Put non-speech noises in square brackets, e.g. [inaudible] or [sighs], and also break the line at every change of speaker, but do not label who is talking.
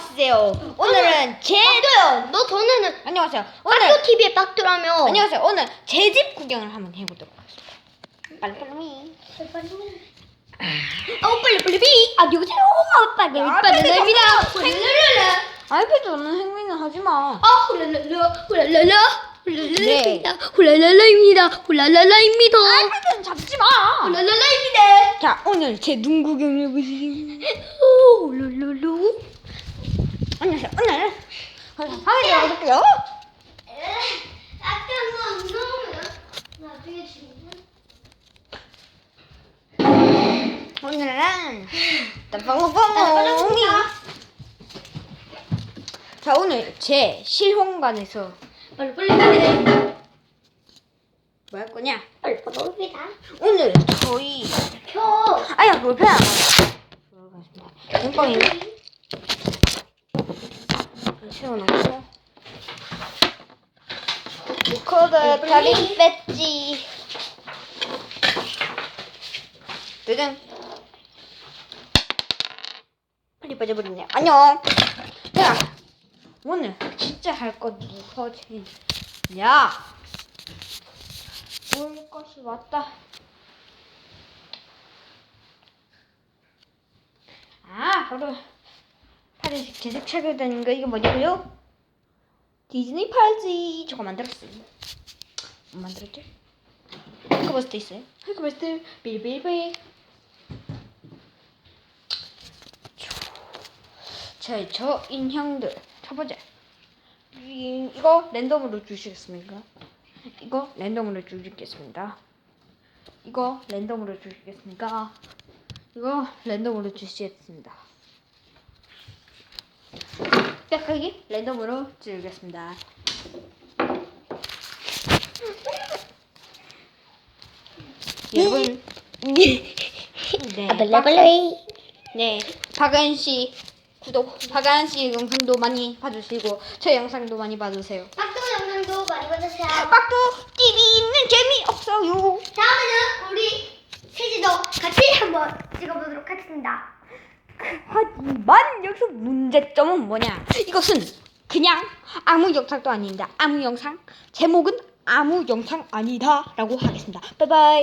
안녕하세요. 오늘은 제
빡도요. 너 전에는
안녕하세요. 오늘
빡도 TV의 빡도라며.
안녕하세요. 오늘 제 집 구경을 한번 해보도록 하겠습니다. 빨리 빨리.
어 빨리 빨리 비.
안녕하세요. 빨리
아,
빨리
빨리
내립니다.
훌랄랄라.
아이패드는 행위는 하지 마.
아 훌랄랄라 훌랄랄라
네.
훌랄랄라입니다. 훌랄랄라입니다. 훌랄랄라입니다.
아이패드는 잡지 마.
훌랄랄라입니다.
자 오늘 제 눈 구경을 해보세요.
오, 룰루루.
안녕하세요. 오늘 하게 되어볼게요.
아까 너안 나오면 나중에 지금.
오늘은 [sighs]
나
땀빵빵빵.
빠졌습니다.
자 오늘 제 실험관에서
빨리 빨리 빨리.
뭐 할 거냐?
빨리 빨리입니다.
오늘 저희
켜.
아야 볼펜 안 들어가겠습니다. 눈빵이 세워놓고 리코더 다리 뺐지. 뜨등. 빠져버렸네. 안녕. 야 오늘 진짜 할건 무서지. 야. 올 것이 왔다. 아, 바로 파란색 제색 차게 되는 거 이거 뭐냐고요? 디즈니 팔찌 저거 만들었어요. 못 만들었죠? 헐크버스터 있어요. 헐크버스터 빌빌빌. 자, 저 인형들 쳐보자. 이, 이거 랜덤으로 주시겠습니까? 이거 랜덤으로 주시겠습니다. 이거 랜덤으로 주시겠습니까? 이거 랜덤으로 주시겠습니다. 빽하기 랜덤으로 주겠습니다. 여러분, 네,
빨리.
네, 박은 씨 구독, 박은 씨 영상도 많이 봐주시고 저 영상도 많이 봐주세요.
빡도 영상도 많이 받으세요.
빡도 TV는 재미없어요.
다음에는 우리 셋이도 같이 한번 찍어보도록 하겠습니다.
하지만 여기서 문제점은 뭐냐? 이것은 그냥 아무 영상도 아닙니다. 아무 영상 제목은 아무 영상 아니다라고 하겠습니다. 바이바이.